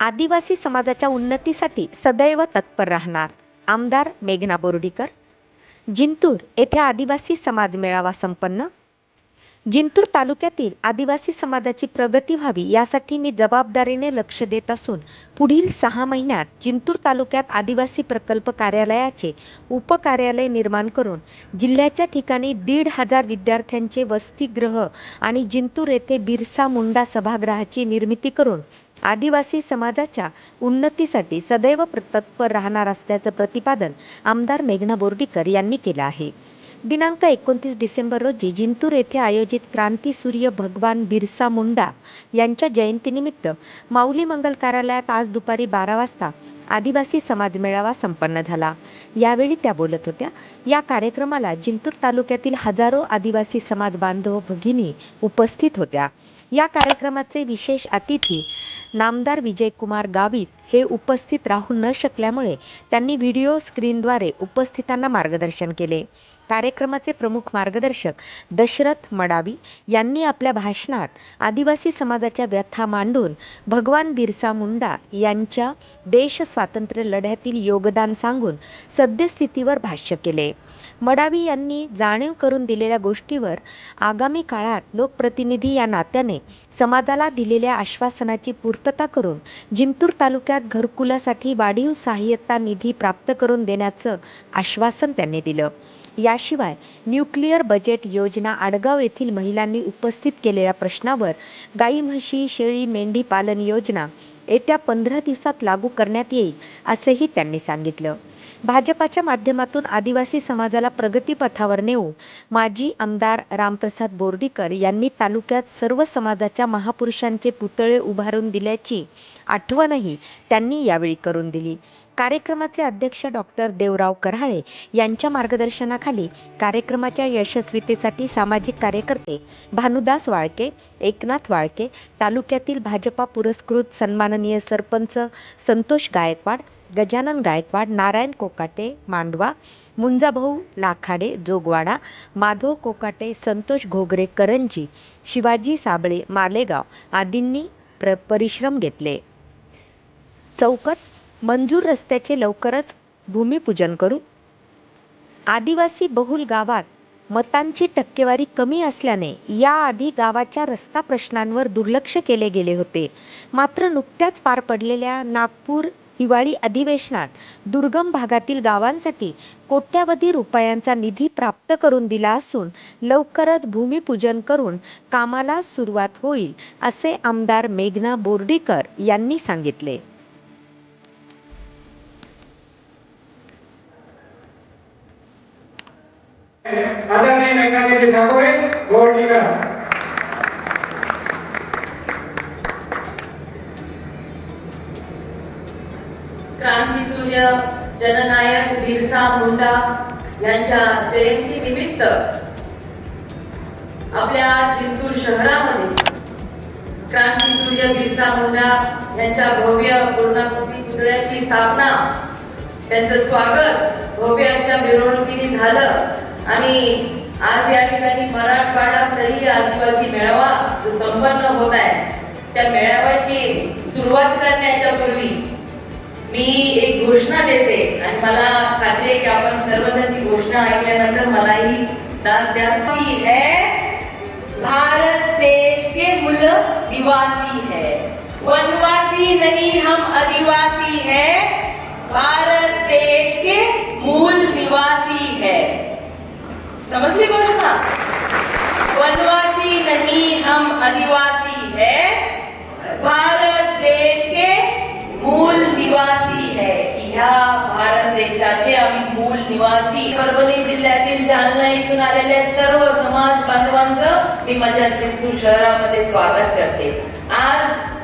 आदिवासी समाजाच्या उन्नतीसाठी सदैव तत्पर राहणार. आमदार मेघना बोर्डीकर. जिंतूर येथे आदिवासी समाज मेळावा संपन्न. जिंतूर तालुक्यातील आदिवासी समाजाची प्रगती व्हावी यासाठी मी जबाबदारीने लक्ष देत असून पुढील सहा महिन्यात जिंतूर तालुक्यात आदिवासी प्रकल्प कार्यालयाचे उपकार्यालय निर्माण करून जिल्ह्याच्या ठिकाणी दीड हजार विद्यार्थ्यांचे वसतिगृह आणि जिंतूर येथे बिरसा मुंडा सभागृहाची निर्मिती करून आदिवासी समाजाच्या उन्नतीसाठी सदैव तत्पर राहणार असल्याचं प्रतिपादन आमदार मेघना बोर्डीकर यांनी केलं आहे. दिनांक एकोणतीस डिसेंबर रोजी जिंतूर येथे आयोजित क्रांती सूर्य भगवान बिरसा मुंडा यांच्या जयंतीनिमित्त माऊली मंगल कार्यालयात आज दुपारी बारा वाजता आदिवासी समाज मेळावा संपन्न झाला. यावेळी त्या बोलत होत्या या कार्यक्रमाला जिंतूर तालुक्यातील हजारो आदिवासी समाज बांधव भगिनी उपस्थित होत्या. या कार्यक्रमाचे विशेष अतिथी नामदार विजयकुमार गावित हे उपस्थित राहू न शकल्यामुळे त्यांनी व्हिडिओ स्क्रीनद्वारे उपस्थितांना मार्गदर्शन केले. कार्यक्रमाचे प्रमुख मार्गदर्शक दशरथ मडावी यांनी आपल्या भाषणात आदिवासी समाजाच्या व्यथा मांडून भगवान बिरसा मुंडा यांच्या देश स्वातंत्र्य लढ्यातील योगदान सांगून सद्यस्थितीवर भाष्य केले. मडावी यांनी जाणीव करून दिलेल्या गोष्टीवर आगामी काळात लोकप्रतिनिधी या नात्याने समाजाला दिलेल्या आश्वासनाची पूर्तता करून जिंतूर तालुक्यात घरकुलासाठी वाढीव सहाय्यता निधी प्राप्त करून देण्याचं आश्वासन त्यांनी दिलं. याशिवाय न्यूक्लिअर बजेट योजना आडगाव येथील महिलांनी उपस्थित केलेल्या प्रश्नावर गाई म्हशी शेळी मेंढी पालन योजना येत्या पंधरा दिवसात लागू करण्यात येईल असेही त्यांनी सांगितलं. भाजपाच्या माध्यमातून आदिवासी समाजाला प्रगतीपथावर नेऊ माजी आमदार रामप्रसाद बोर्डीकर यांनी तालुक्यात सर्व समाजाच्या महापुरुषांचे पुतळे उभारून दिल्याची आठवणही त्यांनी यावेळी करून दिली. कार्यक्रमाचे अध्यक्ष डॉक्टर देवराव कराळे यांच्या मार्गदर्शनाखाली कार्यक्रमाच्या यशस्वीतेसाठी सामाजिक कार्यकर्ते भानुदास वाळके एकनाथ वाळके तालुक्यातील भाजपा पुरस्कृत सन्माननीय सरपंच संतोष गायकवाड गजानन गायकवाड नारायण कोकाटे मांडवा मुंजाभाऊ लाखाडे जोगवाडा माधव कोकाटे संतोष घोगरे करंजी शिवाजी साबळे मालेगाव आदींनी प्र परिश्रम घेतले. चौकट मंजूर रस्त्याचे लवकरच भूमिपूजन करू. आदिवासी बहुल गावात मतांची टक्केवारी कमी असल्याने याआधी गावाच्या रस्ता प्रश्नांवर दुर्लक्ष केले गेले होते. मात्र नुकत्याच पार पडलेल्या नागपूर हिवाळी अधिवेशनात दुर्गम भागातील गावांसाठी कोट्यावधी रुपयांचा निधी प्राप्त करून दिला असून लवकरच भूमिपूजन करून कामाला सुरुवात होईल असे आमदार मेघना बोर्डीकर यांनी सांगितले. आदरणीय मेघनादेवी ठाकरे गोळटीकर क्रांतीसूर्य जननायक बिरसा मुंडा यांच्या जयंती निमित्त आपल्या जिंतूर शहरामध्ये क्रांतीसूर्य बिरसा मुंडा यांच्या भव्य पूर्णाकृती पुतळ्याची स्थापना त्यांचं स्वागत भव्य अशा मिरवणुकीने झालं. आणि आज या ठिकाणी मराठवाडा स्तरीय आदिवासी मेळावा जो संपन्न होत आहे त्या मेळाव्याची सुरुवात करण्याच्या पूर्वी मी एक घोषणा देते आणि मला खात्री आहे की आपण सर्वजण ती घोषणा ऐकल्यानंतर मलाही दाद द्यावी है भारत देश के मूल निवासी है. वनवासी नहीं हम आदिवासी है. भारत देश के मूल निवासी है समझली घोषणा वनवासी नहीं हम आदिवासी है। भारत देश के मूल निवासी है। ह्या भारत देशाचे आम्ही मूल निवासी। परभणी जिल्ह्यातील जालना इथून आलेल्या सर्व समाज बांधवांचं मी माझ्या जिंतूर शहरामध्ये स्वागत करते. आज